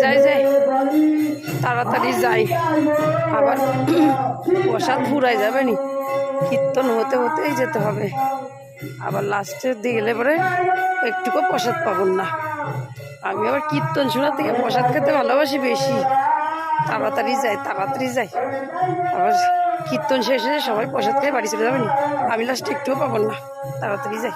যাই যাই। তাড়াতাড়ি যাই। আবার প্রসাদ ফুরাই যাবে নি। কীর্তন হতে হতেই যেতে হবে। আবার লাস্টের দিকে গেলে পরে একটুকু প্রসাদ পাবো না। আমি আবার কীর্তন শোনার থেকে প্রসাদ খেতে ভালোবাসি বেশি। তাড়াতাড়ি যাই তাড়াতাড়ি যাই। আবার কীর্তন শেষ হয়ে সবাই প্রসাদ খেয়ে বাড়ি চলে যাবেন আমি লাস্টে একটুও পাবো না। তাড়াতাড়ি যাই।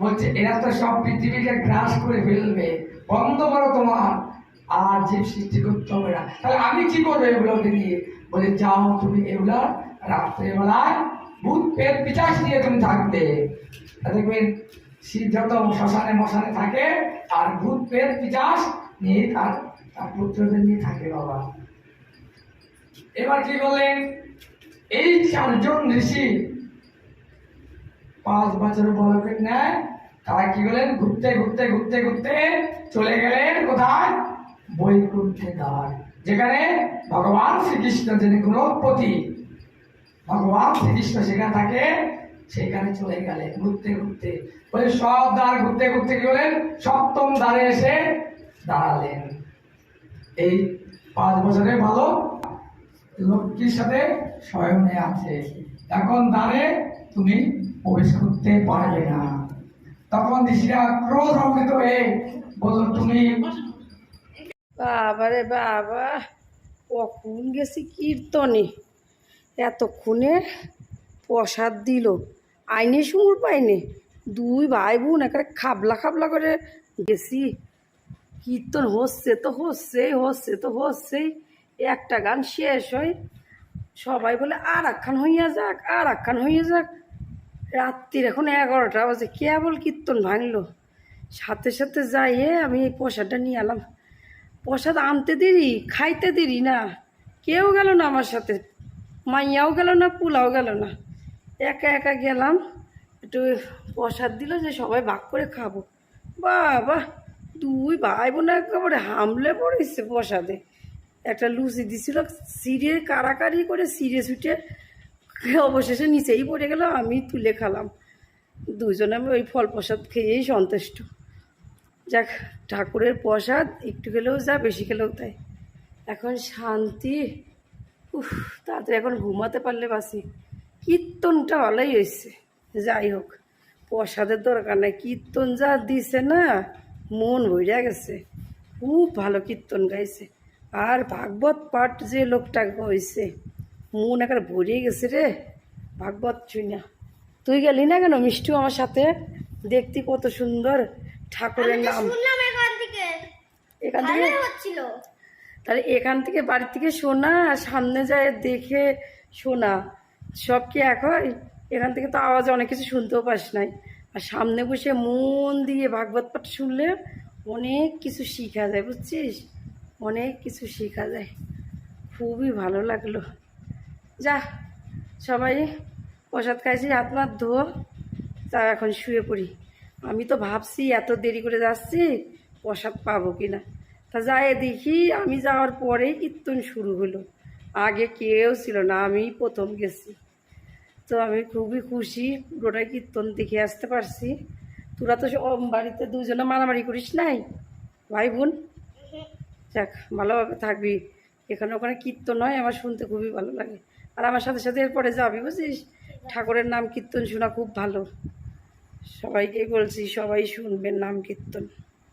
বলছে, এরা তো সব পৃথিবীকে গ্রাস করে ফেলবে। বন্ধ করো তোমার। আর সৃষ্টি করতে হবে না তাহলে আমি কি করব এগুলোকে নিয়ে? বলে, যাও তুমি রাত্রেবেলায় ভূত পেট পিচাস নিয়ে তুমি থাকবে। দেখবেন, শীত যত শ্মশানে মশানে থাকে আর ভূত পেট পিচাস নিয়ে তার তার পুত্রদের নিয়ে থাকে বাবা। এবার কি বললেন এই চারজন ঋষি পাঁচ বছর বয়সের নেয় তারা কি করলেন? ঘুরতে ঘুরতে ঘুরতে ঘুরতে চলে গেলেন কোথায়? বৈকুণ্ঠে দ্বার, যেখানে ভগবান শ্রীকৃষ্ণ যিনি গুণপতি ভগবান শ্রীকৃষ্ণ সেখানে থাকে সেখানে চলে গেলেন, ঘুরতে ঘুরতে। বলে, সব দ্বার ঘুরতে ঘুরতে কি হলেন? সপ্তম দ্বারে এসে দাঁড়ালেন। এই পাঁচ বছরে ভালো লক্ষ্মীর সাথে স্বয়নে আছে। এখন দ্বারে তুমি প্রবেশ করতে পারবে না। তখন ঋষিরা ক্রোধ অমৃত হয়ে বলল, তুমি বাবা রে বাবা, কখন গেছি কীর্তনে? এতক্ষণে প্রসাদ দিল। আইনে সুর পাইনে। দুই ভাই বোন একেবারে খাবলা খাবলা করে গেছি। কীর্তন হচ্ছে তো হচ্ছেই, হচ্ছে তো হচ্ছেই। একটা গান শেষ হয় সবাই বলে আর একখান হইয়া যাক আর একখান হইয়া যাক। রাত্রির এখন এগারোটা বাজে, কেবল কীর্তন ভাঙলো। সাথে সাথে যাইয়ে আমি এই প্রসাদটা নিয়ে এলাম। প্রসাদ আনতে দেরি, খাইতে দেরি না। কেউ গেল না আমার সাথে। মাইয়াও গেল না, পুলাও গেল না। একা একা গেলাম, একটু প্রসাদ দিল যে সবাই ভাগ করে খাব। বাবা, দুই ভাই বোন একেবারে হামলে পড়েছে প্রসাদে। একটা লুচি দিছিল, সিঁড়ে কারাকারি করে সিঁড়ে ছুটে অবশেষে নিচেই পড়ে গেল, আমি তুলে খেলাম। দুজনে আমি ওই ফল প্রসাদ খেয়েই সন্তুষ্ট। যাক, ঠাকুরের প্রসাদ, একটু খেলেও যা, বেশি খেলেও তাই। এখন শান্তি। উফ, তাড়াতাড়ি এখন ঘুমাতে পারলে বাসি। কীর্তনটা ভালোই হয়েছে। যাই হোক প্রসাদের দরকার নাই। কীর্তন যা দিছে না মন ভরিয়া গেছে। খুব ভালো কীর্তন গাইছে। আর ভাগবত পাঠ যে লোকটা হয়েছে মন একবার ভরিয়ে গেছে রে। ভাগবত শুনা তুই গেলি না কেন মিষ্টি আমার সাথে? দেখতি কত সুন্দর ঠাকুরের নাম। এখান থেকে। তাহলে এখান থেকে বাড়ি থেকে শোনা আর সামনে যায় দেখে শোনা। সব কি এক হয়? এখান থেকে তো আওয়াজ অনেক কিছু শুনতেও পাস নাই। আর সামনে বসে মন দিয়ে ভাগবত পাঠ শুনলে অনেক কিছু শেখা যায়, বুঝছিস? অনেক কিছু শেখা যায়। খুবই ভালো লাগল। যা, সবাই প্রসাদ খাইছি, হাত মাত ধো তা এখন শুয়ে পড়ি। আমি তো ভাবছি এত দেরি করে যাচ্ছি, প্রসাদ পাবো কি না তা যাই দেখি, আমি যাওয়ার পরেই কীর্তন শুরু হলো। আগে কেউ ছিল না আমি প্রথম গেছি। তো আমি খুবই খুশি পুরোটাই কীর্তন দেখে আসতে পারছি। তোরা তো বাড়িতে দুজনে মারামারি করিস নাই, ভাই বোন? যাক, ভালোভাবে থাকবি। এখানে ওখানে কীর্তন হয়, আমার শুনতে খুবই ভালো লাগে। আর আমার সাথে সাথে এরপরে যাবি, বুঝিস? ঠাকুরের নাম কীর্তন শোনা খুব ভালো। সবাইকেই বলছি, সবাই শুনবেন নাম কীর্তন।